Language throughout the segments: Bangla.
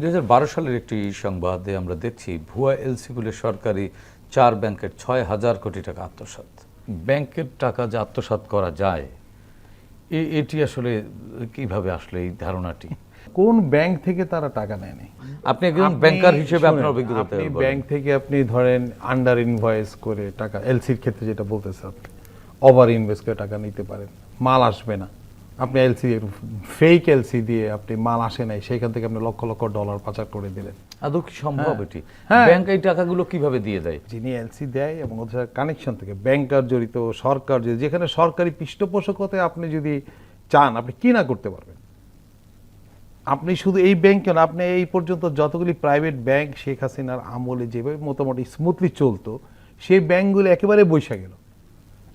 দুই সালের একটি সংবাদে আমরা দেখছি ভুয়া এলসিগুলো সরকারি চার ব্যাংকের ছয় হাজার কোটি টাকা আত্মসাৎ। ব্যাংকের টাকা যে আত্মসাৎ করা যায় এ- এটি আসলে কীভাবে আসলে এই ধারণাটি? কোন ব্যাংক থেকে তারা টাকা নেয়নি? আপনি একজন ব্যাংকার হিসেবে আপনার অভিজ্ঞতা আপনি ব্যাংক থেকে আপনি ধরেন আন্ডার ইনভয়েস করে টাকা এলসির ক্ষেত্রে যেটা বলতেছে আপনি ওভার ইনভেস্ট করে টাকা নিতে পারেন মাল আসবে না। আপনি এলসি ফেক এলসি দিয়ে আপনি মাল আসে নাই সেইখান থেকে আপনি লক্ষ লক্ষ ডলার পাচার করে দিলেন। আদৌ কি সম্ভব এটি? হ্যাঁ। ব্যাংক এই টাকাগুলো কীভাবে দিয়ে দেয়? যিনি এলসি দেয় এবং ওদের কানেকশন থেকে ব্যাংকার জড়িত সরকার জড়িত যেখানে সরকারি পৃষ্ঠপোষকতায় আপনি যদি চান আপনি কি না করতে পারবেন। আপনি শুধু এই ব্যাংক কেন আপনি এই পর্যন্ত যতগুলি প্রাইভেট ব্যাংক শেখ হাসিনার আমলে যেভাবে মোটামুটি স্মুথলি চলতো সেই ব্যাংকগুলো একেবারে বৈশা গেল।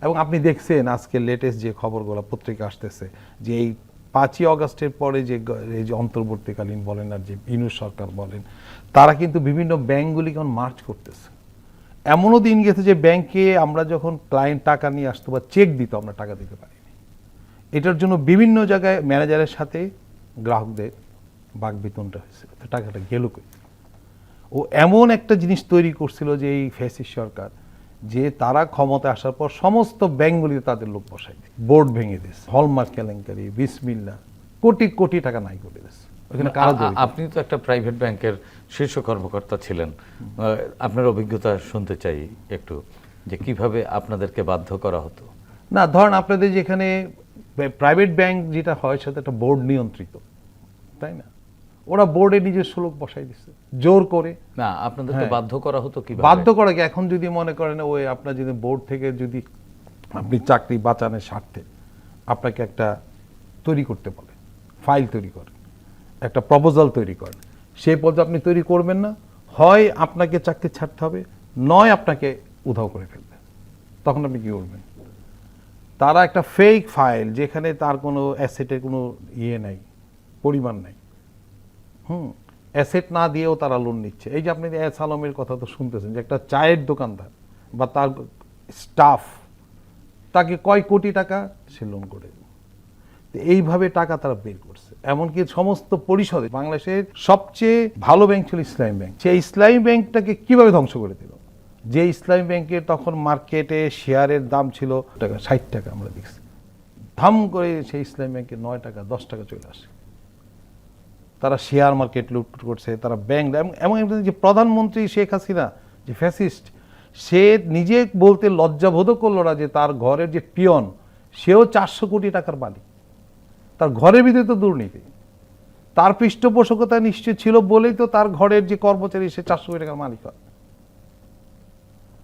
এবং আপনি দেখছেন আজকে লেটেস্ট যে খবরগুলো, পত্রিকা আসতেছে যে এই পাঁচই অগস্টের পরে যে এই যে অন্তর্বর্তীকালীন বলেন আর যে ইনুস সরকার বলেন, তারা কিন্তু বিভিন্ন ব্যাংকগুলিকে মার্চ করতেছে। এমনও দিন গেছে যে ব্যাংকে আমরা যখন ক্লায়েন্ট টাকা নিয়ে আসতো বা চেক দিত, আমরা টাকা দিতে পারিনি। এটার জন্য বিভিন্ন জায়গায় ম্যানেজারের সাথে গ্রাহকদের বাক বেতনটা হয়েছে। টাকাটা গেল কই? ও এমন একটা জিনিস তৈরি করছিল যে এই ফ্যাসিস সরকার যে তারা ক্ষমতা আসার পর সমস্ত ব্যাংকগুলিতে তাদের লোক বসাই বোর্ড ভেঙে দিয়েছে হলমার্ক কেলেঙ্কারি বিসমিল্লা কোটি কোটি টাকা নাই করে দিয়েছে। ওখানে? আপনি তো একটা প্রাইভেট ব্যাংকের শীর্ষ কর্মকর্তা ছিলেন। আপনার অভিজ্ঞতা শুনতে চাই একটু যে কীভাবে আপনাদেরকে বাধ্য করা হতো? না ধরেন আপনাদের যেখানে প্রাইভেট ব্যাংক যেটা হয় সেটা একটা বোর্ড নিয়ন্ত্রিত তাই না? ওরা বোর্ডে নিজের লোক বসাই দিচ্ছে জোর করে। না আপনাদের হ্যাঁ। বাধ্য করা হতো কি বাধ্য করা কি? এখন যদি মনে করেন ওই আপনার যদি বোর্ড থেকে যদি আপনি চাকরি বাঁচানোর স্বার্থে আপনাকে একটা তৈরি করতে বলে ফাইল তৈরি করেন একটা প্রপোজাল তৈরি করেন সেই পর্যায়ে আপনি তৈরি করবেন না। হয় আপনাকে চাকরি ছাড়তে হবে নয় আপনাকে উধাও করে ফেলবে। তখন আপনি কি করবেন? তারা একটা ফেক ফাইল যেখানে তার কোনো অ্যাসেটের কোনো ইয়ে নাই পরিমাণ নাই। অ্যাসেট না দিয়েও তারা লোন নিচ্ছে। এই যে আপনি এস আলমের কথা তো শুনতেছেন যে একটা চায়ের দোকানদার বা তার স্টাফ তাকে কয় কোটি টাকা সে লোন করে। এইভাবে টাকা তারা বের করছে। এমনকি সমস্ত পরিষদে বাংলাদেশের সবচেয়ে ভালো ব্যাংক ছিল ইসলামী ব্যাংক সেই ইসলামী ব্যাংকটাকে কীভাবে ধ্বংস করে দিল? যে ইসলামী ব্যাংকের তখন মার্কেটে শেয়ারের দাম ছিল টাকা ষাট টাকা, আমরা দেখছি। ধাম করে সেই ইসলামী ব্যাংকে নয় টাকা, দশ টাকা চলে আসে। তারা শেয়ার মার্কেট লুট করছে, তারা ব্যাংক এবং এমন একজন যে প্রধানমন্ত্রী শেখ হাসিনা, যে ফ্যাসিস্ট সে নিজে বলতে লজ্জাবোধ করল না যে তার ঘরের যে পিয়ন, সেও চারশো কোটি টাকার মালিক। তার ঘরের ভিতরে তো দুর্নীতি। তার পৃষ্ঠপোষকতা নিশ্চয় ছিল বলেই তো তার ঘরের যে কর্মচারী, সে চারশো কোটি টাকার মালিক হয়।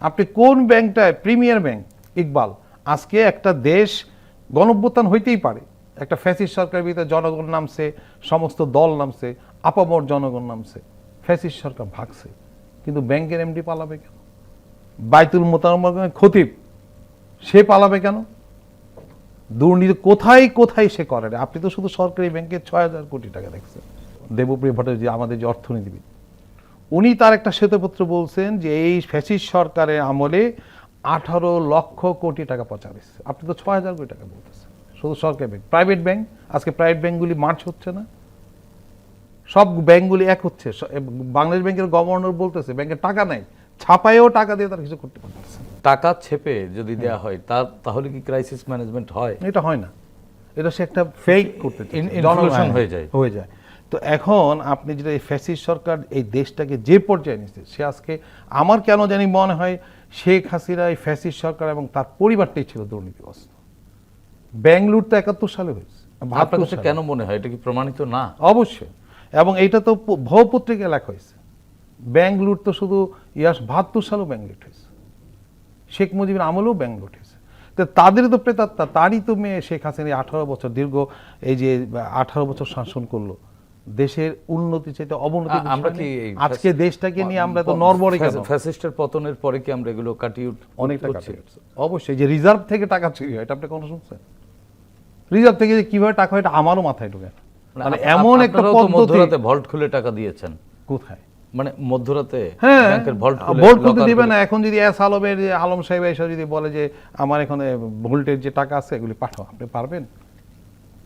আপনি কোন ব্যাংকটায় প্রিমিয়ার ব্যাংক ইকবাল, আজকে একটা দেশ গণভ্যুত্থান হইতেই পারে। একটা ফ্যাসিস সরকারের ভিতরে জনগণ নামছে, সমস্ত দল নামছে, আপামর জনগণ নামছে ফ্যাসিস সরকার ভাগছে। কিন্তু ব্যাংকের এমডি পালাবে কেন? বাইতুল মোতারমের খতিব, সে পালাবে কেন? দুর্নীতি কোথায় কোথায় সে করে। আপনি তো শুধু সরকারি ব্যাংকে ছয় হাজার কোটি টাকা দেখছেন। দেবপ্রিয় ভট্টাচার্য আমাদের যে অর্থনীতিবিদ, উনি তার একটা শ্বেতপত্র বলছেন যে এই ফ্যাসিস্ট সরকারের আমলে আঠারো লক্ষ কোটি টাকা পচা হয়েছে আপনি তো ছয় হাজার কোটি টাকা বলতেছেন। শুধু সরকারি ব্যাংক প্রাইভেট ব্যাংক আজকে প্রাইভেট ব্যাংকগুলি মার্চ হচ্ছে না। সব ব্যাংকগুলি এক হচ্ছে। বাংলাদেশ ব্যাংকের গভর্নর বলতেছে ব্যাংকের টাকা নাই। ছাপায়েও টাকা দিয়ে তারা কিছু করতে পারতেছে টাকা ছেপে যদি দেয়া হয় তার তাহলে কি ক্রাইসিস ম্যানেজমেন্ট হয়? এটা হয় না। এটা সে একটা ফেক করতে inflation জনগণ- হয়ে যায়। হয়ে যায়। তো এখন আপনি যেটা এই ফ্যাসিস্ট সরকার এই দেশটাকে যে পর্যায়ে নিচ্ছে সে আজকে আমার কেন জানি মনে হয় শেখ হাসিনা এই ফ্যাসিস্ট সরকার এবং তার পরিবারটাই ছিল দুর্নীতিগ্রস্ত। ব্যাঙ্গলুর তো একাত্তর সালে হয়েছে আপনার 72 কাছে কেন মনে হয়? এটা কি প্রমাণিত? না। অবশ্যই। এবং এইটা তো প- ভৌ পত্রিকায় লেখা হয়েছে। ব্যাংক লুট তো শুধু ইয়াস বাহাত্তর সালেও ব্যাংক লুট হয়েছে। শেখ মুজিবের আমলেও ব্যাংক লুট হয়েছে। তো তাদের তো প্রেতাত্মা তারই তো মেয়ে শেখ হাসিনা আঠারো বছর দীর্ঘ এই যে আঠারো বছর শাসন করল। দেশের উন্নতি চাইতে অবনতি আমরা কি আজকে দেশটাকে নিয়ে আমরা তো নরবরে কেন? ফ্যাসিস্টের পতনের পরে কি আমরা এগুলো কাটিয়ে উঠ- অনেক টাকা অবশ্যই যে রিজার্ভ থেকে টাকা চুরি হয় এটা আপনি কোনো শুনছেন? রিজার্ভ থেকে যে কীভাবে টাকা হয় এটা আমারও মাথায় ঢোকে। মানে মানে এমন একটা আপনারাও তো পদ্ধতি ভল্ট খুলে টাকা দিয়েছেন। কোথায়? মানে মধ্যরাতে হ্যাঁ ব্যাংকের ভল্ট করতে দিবে না। এখন যদি এস আলমের আলম সাহেব এসে যদি বলে যে আমার এখানে ভোল্টের যে টাকা আছে এগুলি পাঠাও। আপনি পারবেন?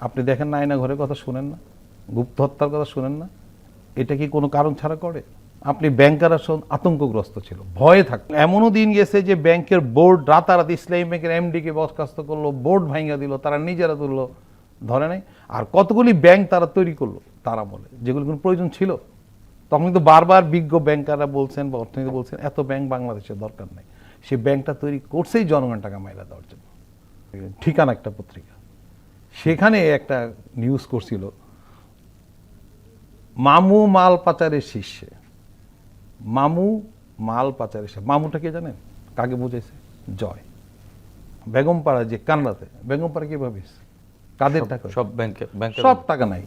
আপনি দেখেন না আয়না ঘরের কথা শুনেন না। গুপ্ত হত্যার কথা শুনেন না। এটা কি কোনো কারণ ছাড়া করে? আপনি ব্যাংকার আসন আতঙ্কগ্রস্ত ছিল, ভয়ে থাক। এমনও দিন গেছে যে ব্যাংকের বোর্ড রাতারাতি ইসলামী ব্যাংকের এমডিকে বরখাস্ত করল, বোর্ড ভাঙিয়ে দিল, তারা নিজেরা তুললো, ধরে নাই। আর কতগুলি ব্যাংক তারা তৈরি করল, তারা বলে, যেগুলো কোনো প্রয়োজন ছিল। তখন কিন্তু বারবার বিজ্ঞ ব্যাংকাররা বলছেন বা অর্থনীতি বলছেন, এত ব্যাংক বাংলাদেশের দরকার নেই। সে ব্যাংকটা তৈরি করছেই জনগণ টাকা মাইলা দেওয়ার জন্য। ঠিকানা একটা পত্রিকা। সেখানে একটা নিউজ করছিল, মামু মাল পাচারের শীর্ষে। মামু মাল পাচার এসে মামুটা কে জানেন? কাকে বুঝেছে জয়। বেগমপাড়া যে কান্নাতে বেগমপাড়া কি ভাবিস কাদের টাকা সব ব্যাংকে সব টাকা নাই।